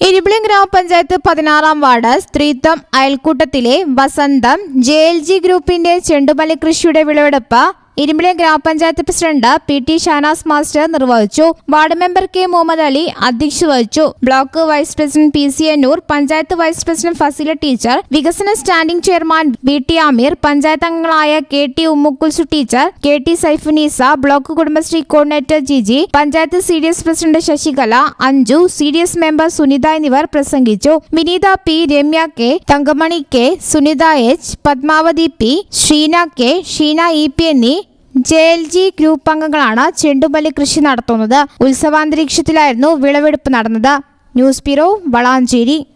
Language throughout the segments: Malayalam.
ഇരുപിളി ഗ്രാമപഞ്ചായത്ത് പതിനാറാം വാർഡ് സ്ത്രീത്വം അയൽക്കൂട്ടത്തിലെ വസന്തം ജെ എൽ ജി ഗ്രൂപ്പിന്റെ ചെണ്ടുമല്ലി കൃഷിയുടെ വിളവെടുപ്പ് Irumbili gramapanchayat president P T Shanas master നിർവഹിച്ചു. Ward member K Muhammad Ali അധ്യക്ഷത വഹിച്ചു. Block vice president P C Annur panchayat vice president Fasila teacher വികസന standing chairman V T Ameer panchayat അംഗങ്ങളായ K T Ummukulsu teacher K T Saifunisa block Kudumbashree coordinator Jiji panchayat C D S president Sasikala Anju C D S member Sunitha എന്നിവർ പ്രസംഗിച്ചു. Vineetha P Ramya K Thankamani K Sunitha H Padmavathi P Sheena K Sheena E P എന്നീ ജെ എൽ ജി ഗ്രൂപ്പ് അംഗങ്ങളാണ് ചെണ്ടുമല്ലി കൃഷി നടത്തുന്നത്. ഉത്സവാന്തരീക്ഷത്തിലായിരുന്നു വിളവെടുപ്പ് നടന്നത്. News bureau Valanchery.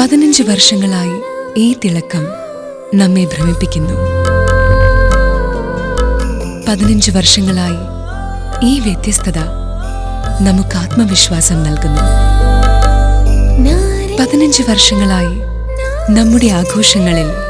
പതിനഞ്ച് വർഷങ്ങളായി ഈ തിളക്കം നമ്മെ ഭ്രമിപ്പിക്കുന്നു. പതിനഞ്ച് വർഷങ്ങളായി ഈ വ്യത്യസ്തത നമുക്ക് ആത്മവിശ്വാസം നൽകുന്നു. പതിനഞ്ച് വർഷങ്ങളായി നമ്മുടെ ആഘോഷങ്ങളിൽ